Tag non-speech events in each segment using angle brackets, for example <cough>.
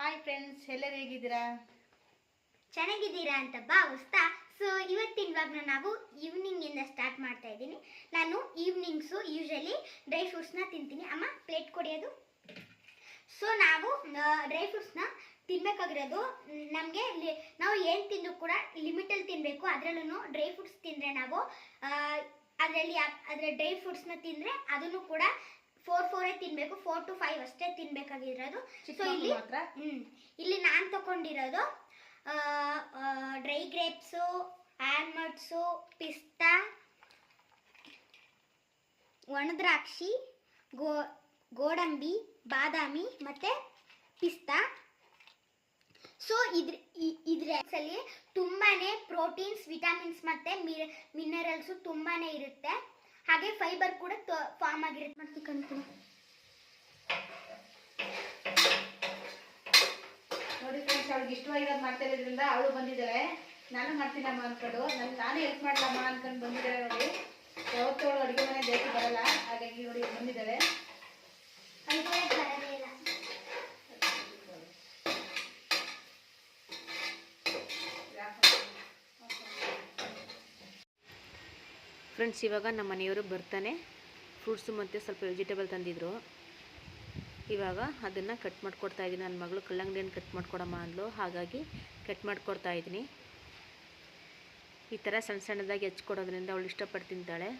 Hi friends ಎಲ್ಲರೂ ಹೇಗಿದ್ದೀರಾ? ಚೆನ್ನಾಗಿದ್ದೀರಾ ಅಂತ ಭಾವಿಸ್ತಾ ಸೊ ಇವತ್ತಿನ ಬ್ಲಾಗ್ನ ನಾವು ಈವ್ನಿಂಗಿಂದ ಸ್ಟಾರ್ಟ್ ಮಾಡ್ತಾ ಇದ್ದೀನಿ. ನಾನು ಈವ್ನಿಂಗ್ಸು ಯೂಶಲಿ ಡ್ರೈ ಫ್ರೂಟ್ಸ್ನ ತಿಂತೀನಿ. ಅಮ್ಮ ಪ್ಲೇಟ್ ಕೊಡಿಯೋದು? ಸೊ ನಾವು ಡ್ರೈ ಫ್ರೂಟ್ಸ್ನ ತಿನ್ಬೇಕಾಗಿರೋದು, ನಮಗೆ ನಾವು ಏನು ತಿಂದರೂ ಕೂಡ ಲಿಮಿಟಲ್ಲಿ ತಿನ್ನಬೇಕು ಅದರಲ್ಲೂ ಡ್ರೈ ಫ್ರೂಟ್ಸ್ ತಿಂದರೆ ನಾವು ಅದರಲ್ಲಿ ಅದರ ಡ್ರೈ ಫ್ರೂಟ್ಸ್ನ ತಿಂದರೆ ಅದನ್ನು ಕೂಡ ಫೋರ್ ಫೋರೇ ತಿನ್ಬೇಕು ಫೋರ್ ಟು ಫೈವ್ ಅಷ್ಟೇ ತಿನ್ಬೇಕಾಗಿರೋದು. ಸೊ ಇಲ್ಲಿ ಮಾತ್ರ? ಹ್ಮ್ ಇಲ್ಲಿ ನಾನು ತಗೊಂಡಿರೋದು ಡ್ರೈ ಗ್ರೇಪ್ಸು ಆಲ್ಮಂಡ್ಸು ಪಿಸ್ತಾ ಒಣದ್ರಾಕ್ಷಿ ಗೋ ಗೋಡಂಬಿ ಬಾದಾಮಿ ಮತ್ತೆ ಪಿಸ್ತಾ ಸೊ ಇದ್ರ ಇದ್ರಲ್ಲಿ ತುಂಬಾನೇ ಪ್ರೋಟೀನ್ಸ್ ವಿಟಮಿನ್ಸ್ ಮತ್ತೆ ಮಿನರಲ್ಸು ತುಂಬಾನೇ ಇರುತ್ತೆ. ಹಾಗೆ ಫೈಬರ್ ಕೂಡ ಫಾರ್ಮ್ ಆಗಿರುತ್ತೆ. ಮತ್ತೆ ಕಣ್ಕೊಂಡು ನೋಡಿ ಫ್ರೆಂಡ್ಸ್ ಅವಳಿಗೆ ಇಷ್ಟವಾಗಿರೋದು ಮಾಡ್ತಾ ಇರೋದ್ರಿಂದ ಅವಳು ಬಂದಿದ್ದಾಳೆ. ನಾನು ಮಾಡ್ತೀನಮ್ಮ ಅನ್ಕೊಂಡು. ನಾನು ನಾನು ಹೆಲ್ಪ್ ಮಾಡ್ಲಮ್ಮ ಅನ್ಕೊಂಡು ಬಂದಿದ್ದಾಳೆ ನೋಡಿ. ಯಾವತ್ತೂ ಅವಳು ಅಡುಗೆ ಮನೆ ಜಾಸ್ತಿ ಬರಲ್ಲ. ಹಾಗಾಗಿ ನೋಡಿ ಬಂದಿದ್ದಾಳೆ. ಬಂದಿದ್ದಾಳೆ ಫ್ರೆಂಡ್ಸ್, ಇವಾಗ ನಮ್ಮ ಮನೆಯವರು ಬರ್ತಾನೆ. ಫ್ರೂಟ್ಸು ಮತ್ತು ಸ್ವಲ್ಪ ವೆಜಿಟೇಬಲ್ ತಂದಿದ್ರು. ಇವಾಗ ಅದನ್ನು ಕಟ್ ಮಾಡಿಕೊಡ್ತಾ ಇದ್ದೀನಿ. ನನ್ನ ಮಗಳು ಕಲ್ಲಂಗಡಿಯನ್ನು ಕಟ್ ಮಾಡಿಕೊಡಮ್ಮ ಅಂದ್ಲು. ಹಾಗಾಗಿ ಕಟ್ ಮಾಡಿಕೊಡ್ತಾ ಇದ್ದೀನಿ. ಈ ಥರ ಸಣ್ಣ ಸಣ್ಣದಾಗಿ ಹೆಚ್ಕೊಡೋದ್ರಿಂದ ಅವಳು ಇಷ್ಟಪಟ್ಟು ತಿಂತಾಳೆ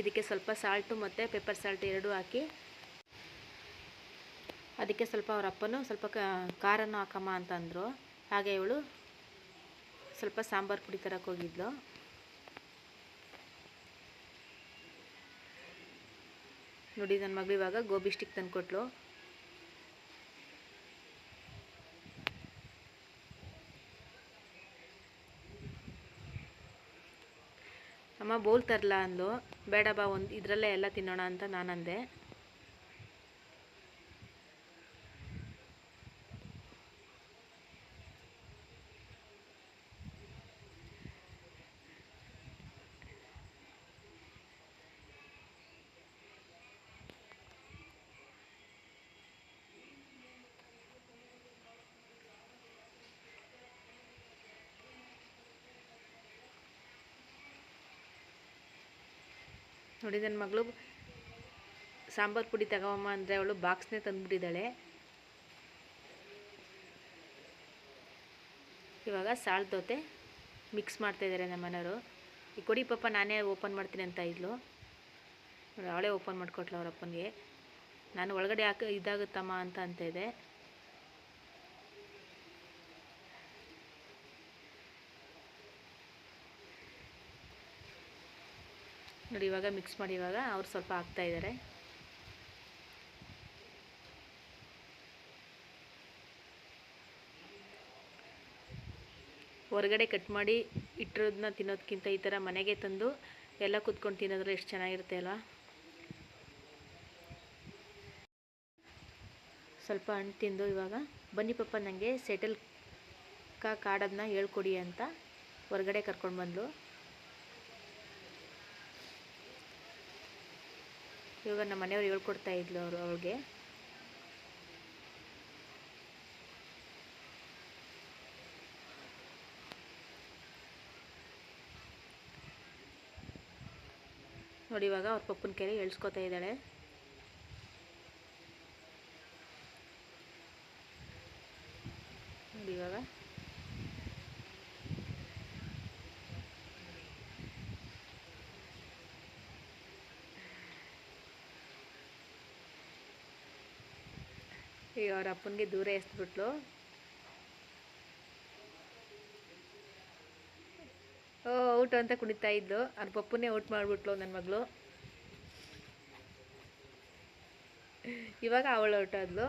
ಇದಕ್ಕೆ ಸ್ವಲ್ಪ ಸಾಲ್ಟು ಮತ್ತು ಪೆಪ್ಪರ್ ಸಾಲ್ಟ್ ಎರಡೂ ಹಾಕಿ ಅದಕ್ಕೆ ಸ್ವಲ್ಪ ಅವ್ರ ಅಪ್ಪನೂ ಸ್ವಲ್ಪ ಖಾರನೂ ಹಾಕಮ್ಮ ಅಂತಂದರು. ಹಾಗೆ ಇವಳು ಸ್ವಲ್ಪ ಸಾಂಬಾರು ಪುಡಿ ತರಕ್ಕೆ ಹೋಗಿದ್ಲು. ನೋಡಿ ನನ್ನ ಮಗಳು ಇವಾಗ ಗೋಬಿ ಸ್ಟಿಕ್ ತಂದುಕೊಟ್ಲು. ಅಮ್ಮ ಬೋಲ್ ತರಲ ಅಂದು ಬೇಡ ಬಾ ಒಂದು ಇದರಲ್ಲೇ ಎಲ್ಲ ತಿನ್ನೋಣ ಅಂತ ನಾನಂದೆ. ನೋಡಿ ನನ್ನ ಮಗಳು ಸಾಂಬಾರು ಪುಡಿ ತಗೊಮ್ಮ ಅಂದರೆ ಅವಳು ಬಾಕ್ಸ್ನೇ ತಂದುಬಿಟ್ಟಿದ್ದಾಳೆ. ಇವಾಗ ಸಾಲ್ ದೋತೆ ಮಿಕ್ಸ್ ಮಾಡ್ತಾಯಿದ್ದಾರೆ ನಮ್ಮ ಮನೆಯವರು. ಈ ಕೊಡಿ ಪಾಪ ನಾನೇ ಓಪನ್ ಮಾಡ್ತೀನಿ ಅಂತ ಇದ್ಲು. ಅವಳೇ ಓಪನ್ ಮಾಡಿಕೊಟ್ಲು ಅವರಪ್ಪನಿಗೆ ನಾನು ಒಳಗಡೆ ಹಾಕಿ ಇದಾಗುತ್ತಮ್ಮ ಅಂತ ಅಂತ ಇದೆ ನೋಡಿ, ಇವಾಗ ಮಿಕ್ಸ್ ಮಾಡಿ ಇವಾಗ ಅವ್ರು ಸ್ವಲ್ಪ ಹಾಕ್ತಾ ಇದ್ದಾರೆ. ಹೊರಗಡೆ ಕಟ್ ಮಾಡಿ ಇಟ್ಟಿರೋದನ್ನ ತಿನ್ನೋದಕ್ಕಿಂತ ಈ ಥರ ಮನೆಗೆ ತಂದು ಎಲ್ಲ ಕುತ್ಕೊಂಡು ತಿನ್ನೋದ್ರೆ ಎಷ್ಟು ಚೆನ್ನಾಗಿರುತ್ತೆ ಅಲ್ವಾ? ಸ್ವಲ್ಪ ಹಣ್ಣು ತಿಂದು ಇವಾಗ ಬನ್ನಿ ಪಪ್ಪ ನನಗೆ ಸೆಟಲ್ ಕಾಡೋದನ್ನ ಹೇಳ್ಕೊಡಿ ಅಂತ ಹೊರಗಡೆ ಕರ್ಕೊಂಡು ಬಂದು ಇವಾಗ ನಮ್ಮ ಮನೆಯವ್ರು ಹೇಳ್ಕೊಡ್ತಾ ಇದ್ಲು ಅವರು ಅವಳಿಗೆ. ನೋಡಿ ಇವಾಗ ಅವ್ರ ಪಪ್ಪನ ಕೆರೆ ಎಳ್ಸ್ಕೊತಾ ಇದ್ದಾಳೆ. ನೋಡಿ ಇವಾಗ. ಈಗ ಅವ್ರ ಅಪ್ಪನಿಗೆ ದೂರ ಎಸ್ಬಿಟ್ಲು. ಓ ಔಟ್ ಅಂತ ಕುಣಿತಾ ಇದ್ಲು. ಅವ್ರ ಪಪ್ಪನೇ ಔಟ್ ಮಾಡಿಬಿಟ್ಲು ನನ್ನ ಮಗಳು. ಇವಾಗ ಅವಳು ಔಟ್ ಆದ್ಲು.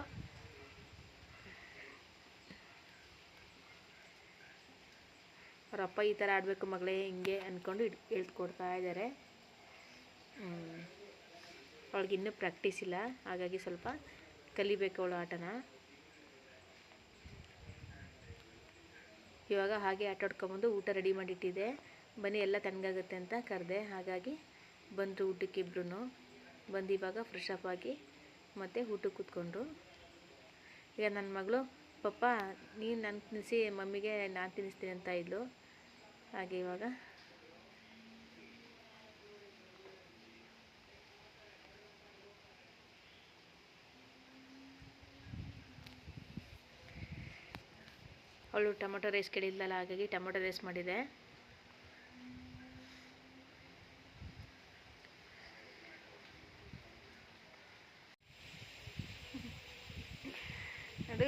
ಅವ್ರ ಅಪ್ಪ ಈ ಥರ ಆಡಬೇಕು ಮಗಳೇ, ಹಿಂಗೆ ಅಂದ್ಕೊಂಡು ಹೇಳ್ಕೊಡ್ತಾ ಇದ್ದಾರೆ ಅವಳಿಗೆ ಇನ್ನೂ ಪ್ರಾಕ್ಟೀಸ್ ಇಲ್ಲ. ಹಾಗಾಗಿ ಸ್ವಲ್ಪ ಕಲಿಬೇಕು ಅವಳು ಆಟನ. ಇವಾಗ ಹಾಗೆ ಆಟ ಆಡ್ಕೊಂಬಂದು ಊಟ ರೆಡಿ ಮಾಡಿಟ್ಟಿದ್ದೆ ಬನ್ನಿ, ಎಲ್ಲ ತಣ್ಣಗಾಗುತ್ತೆ ಅಂತ ಕರೆದೆ. ಹಾಗಾಗಿ ಬಂದರು ಊಟಕ್ಕೆ ಇಬ್ರು ಬಂದು ಇವಾಗ ಫ್ರೆಶ್ ಅಪ್ ಆಗಿ ಮತ್ತು ಊಟಕ್ಕೆ ಕೂತ್ಕೊಂಡ್ರು ಈಗ ನನ್ನ ಮಗಳು, ಪಪ್ಪ, ನೀನು ನಾನು ತಿನ್ನಿಸಿ, ಮಮ್ಮಿಗೆ ನಾನು ತಿನ್ನಿಸ್ತೀನಿ ಅಂತ ಇದ್ಲು. ಹಾಗೆ ಇವಾಗ ಅವಳು ಟೊಮೊಟೊ ರೈಸ್ ಕೇಳಿದ್ಲಲ್ಲ ಹಾಗಾಗಿ ಟೊಮೊಟೊ ರೈಸ್ ಮಾಡಿದೆ. ಅದು.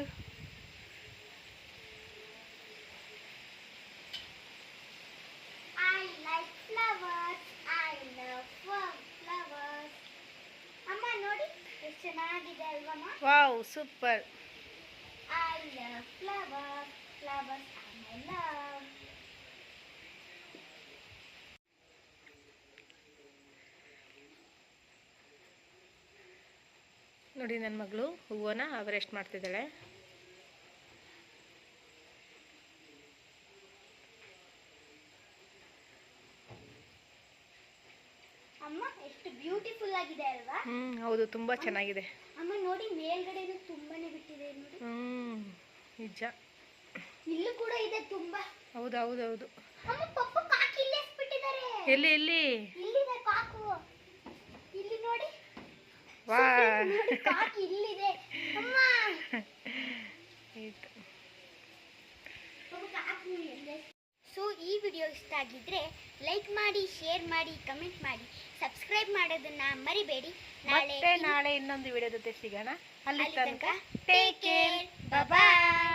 Wow super. I love flowers. Flowers are my love. ನೋಡಿ ನನ್ನ ಮಗಳು ಹೂವನ್ನ ಅವರೆಸ್ಟ್ ಮಾಡ್ತಿದ್ದಾಳೆ. ಅಮ್ಮ ಎಷ್ಟು ಬ್ಯೂಟಿಫುಲ್ ಆಗಿದೆ ಅಲ್ವಾ? ಹ್ಮ್ ಹೌದು ತುಂಬಾ ಚೆನ್ನಾಗಿದೆ. ಅಮ್ಮ ನೋಡಿ ಮೇಲ್ಗಡೆ ತುಂಬಾನೇ ಬಿಟ್ಟಿದೆ ನೋಡಿ. ಹ್ಮ್ ನಿಜ. ಇಲ್ಲೂ ಕೂಡ ಇದೆ ತುಂಬಾ. ಹೌದು ಹೌದು ಹೌದು. ಅಮ್ಮ ಪಪ್ಪ ಕಾಕಿ ಇಲ್ಲೇ ಬಿಟ್ಟಿದ್ದಾರೆ ಎಲ್ಲಿ ಎಲ್ಲಿ? ಇಲ್ಲಿದೆ ಕಾಕು. ಇಲ್ಲಿ ನೋಡಿ. ವಾ. ಕಾಕಿ ಇಲ್ಲಿದೆ. ಅಮ್ಮ. <laughs> ಆಯ್ತು. ಸೊ ಈ ವಿಡಿಯೋ ಇಷ್ಟ ಆಗಿದ್ರೆ ಲೈಕ್ ಮಾಡಿ ಶೇರ್ ಮಾಡಿ ಕಮೆಂಟ್ ಮಾಡಿ. ಸಬ್ಸ್ಕ್ರೈಬ್ ಮಾಡೋದನ್ನ ಮರಿಬೇಡಿ. ನಾಳೆ ನಾಳೆ ಇನ್ನೊಂದು ವಿಡಿಯೋ ಜೊತೆ ಸಿಗೋಣ. ಅಲ್ಲಿ ತನಕ ಟೇಕ್ ಕೇರ್ ಬಾಯ್